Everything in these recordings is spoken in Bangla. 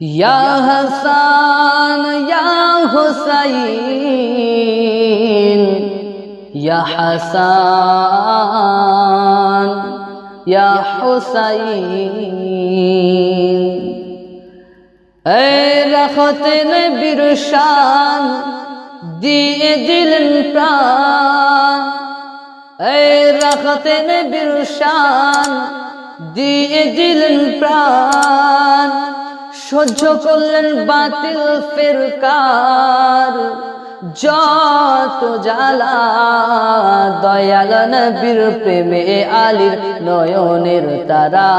ইয়া হাসান, ইয়া হুসাইন, ইয়া হাসান, ইয়া হুসাইন। এই রাখতে নবীর শান দিয়ে দিলেন প্রাণ। এই রাখতে নবীর শান দিয়ে দিলেন প্রাণ। সহ্য করলেন বাতিল ফেরকার। যত জ্বালা দয়াল নবীর প্রেমে আলীর নয়নের তারা।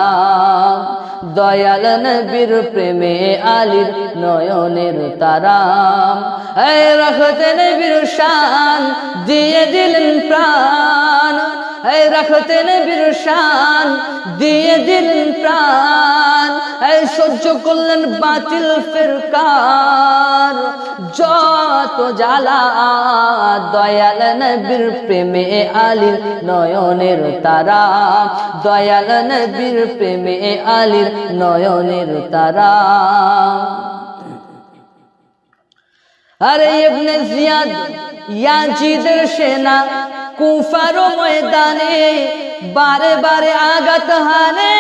দয়াল নবীর প্রেমে আলীর নয়নের তারা। রাখতে নবীর শান দিয়ে দিলেন প্রাণ। রাখতে নবীর শান দিয়ে দিলেন প্রাণ। সহ্য করলেন বাতিল ফেরকার। যত জ্বালা, দয়াল নবীর প্রেমে আলীর নয়নের তারা। দয়াল নবীর প্রেমে আলীর নয়নের তারা। আরে ইবনে জিয়াদ, ইয়াজিদের সেনা কুফার ময়দানে বারে বারে আঘাত হানে।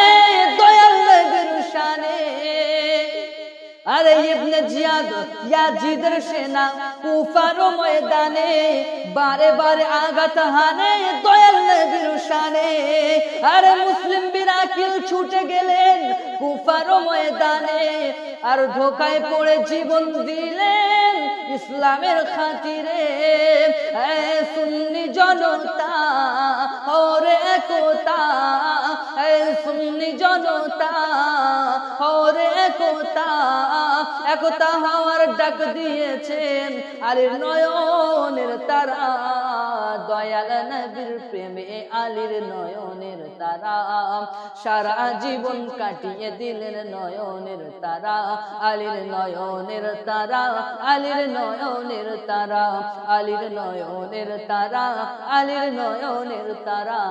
ইয়াজিদের সেনা কুফার ময়দানে, বারে বারে আঘাত হানে দয়াল নবীর শানে। আরে মুসলিম বিরাকিল ছুটে গেলেন কুফার ময়দানে, আর ধোকায় পড়ে জীবন দিলেন ইসলামের খাতিরে। এ সুন্নি জনতা, ওরে একতা সুন্নি জনতা ওরে একতা একতা হওয়ার ডাক দিয়েছেন। আলীর নয়নের তারা, দয়াল নবীর প্রেমে আলীর নয়নের তারা। সারা জীবন কাটিয়ে দিলেন নয়নের তারা, আলীর নয়নের তারা, আলীর নয়নের তারা, আলীর নয়নের তারা, আলীর নয়নের তারা।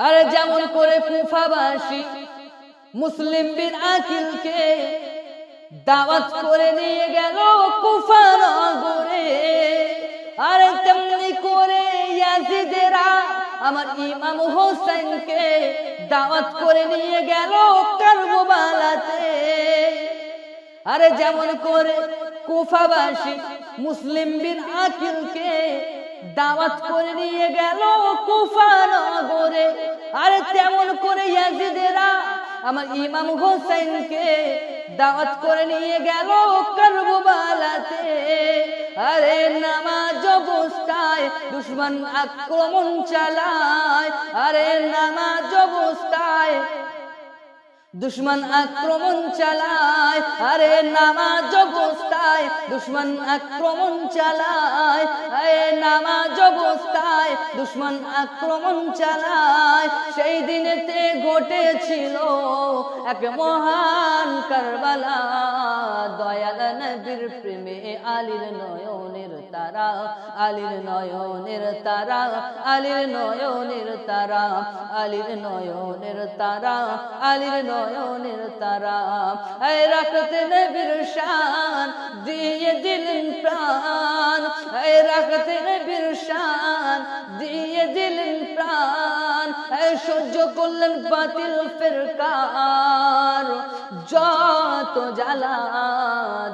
আর যেমন করে কুফাবাসী মুসলিম বিন আকিলকে দাওয়াত করে নিয়ে গেল কুফা নগরে। আর তেমনি করে ইয়াজিদেরা আমার ইমাম হোসেনকে দাওয়াত করে নিয়ে গেল কারবালাতে আরে যেমন করে কুফাবাসী মুসলিম বিন আকিলকে দাওয়াত করে নিয়ে গেল কুফা নগরে আরে তেমন করে ইয়াজিদেরা আমার ইমাম হোসেনকে দাওয়াত করে নিয়ে গেল কারবালাতে আরে নামাজ অবস্থায় দুশ্মন আক্রমণ চালায়। আরে নামাজ অবস্থায় দুশ্মন আক্রমণ চালায়। আরে নামাজ দুশ্মন আক্রমণ চালায় নামাজ অবস্থায় দুশ্মন আক্রমণ চালায়। সেই দিনেতে ঘটেছিল এক মহান কারবালা, দয়াল নবীর প্রেমে আলীর নয়নের তারা, আলীর নয়নের তারা, আলীর নয়নের তারা, আলীর নয়নের তারা, আলীর নয়নের তারা। এই রাখতে নবীর শান, দিয়ে দিলেন প্রাণ। এই রাখতে নবীর শান, দিয়ে দিলেন করলেন বাতিল ফেরকার, যত জ্বালা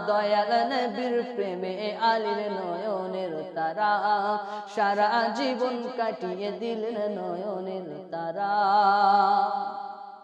দয়াল নবীর প্রেমে আলীর নয়নের তারা, সারা জীবন কাটিয়ে দিলেন নয়নের তারা।